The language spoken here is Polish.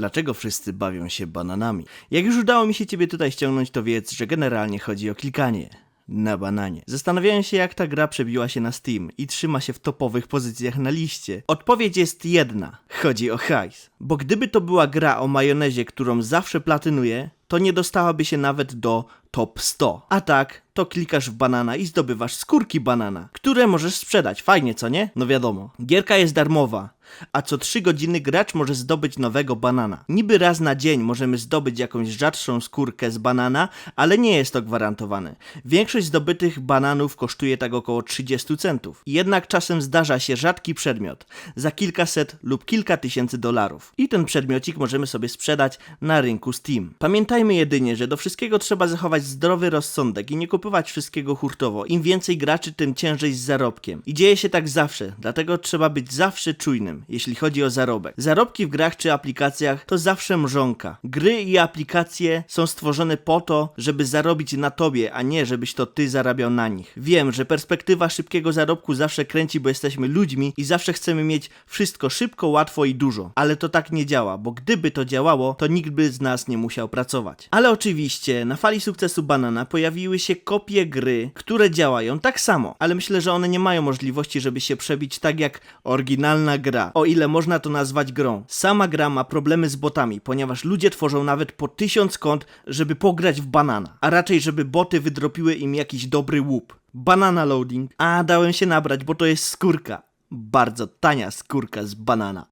Dlaczego wszyscy bawią się bananami? Jak już udało mi się ciebie tutaj ściągnąć, to wiedz, że generalnie chodzi o klikanie. Na bananie. Zastanawiałem się, jak ta gra przebiła się na Steam i trzyma się w topowych pozycjach na liście. Odpowiedź jest jedna. Chodzi o hajs. Bo gdyby to była gra o majonezie, którą zawsze platynuję, to nie dostałaby się nawet do top 100. A tak, to klikasz w banana i zdobywasz skórki banana, które możesz sprzedać. Fajnie, co nie? No wiadomo. Gierka jest darmowa, a co 3 godziny gracz może zdobyć nowego banana. Niby raz na dzień możemy zdobyć jakąś rzadszą skórkę z banana, ale nie jest to gwarantowane. Większość zdobytych bananów kosztuje tak około 30 centów. Jednak czasem zdarza się rzadki przedmiot za kilkaset lub kilka tysięcy dolarów. I ten przedmiocik możemy sobie sprzedać na rynku Steam. Pamiętajmy jedynie, że do wszystkiego trzeba zachować zdrowy rozsądek i nie kupować wszystkiego hurtowo. Im więcej graczy, tym ciężej z zarobkiem. I dzieje się tak zawsze, dlatego trzeba być zawsze czujnym, jeśli chodzi o zarobek. Zarobki w grach czy aplikacjach to zawsze mrzonka. Gry i aplikacje są stworzone po to, żeby zarobić na tobie, a nie żebyś to ty zarabiał na nich. Wiem, że perspektywa szybkiego zarobku zawsze kręci, bo jesteśmy ludźmi i zawsze chcemy mieć wszystko szybko, łatwo i dużo. Ale to tak nie działa, bo gdyby to działało, to nikt by z nas nie musiał pracować. Ale oczywiście, na fali sukcesu Banana pojawiły się kopie gry, które działają tak samo, ale myślę, że one nie mają możliwości, żeby się przebić tak jak oryginalna gra, o ile można to nazwać grą. Sama gra ma problemy z botami, ponieważ ludzie tworzą nawet po tysiąc kont, żeby pograć w Banana, a raczej żeby boty wydropiły im jakiś dobry łup. Banana loading. A, dałem się nabrać, bo to jest skórka. Bardzo tania skórka z banana.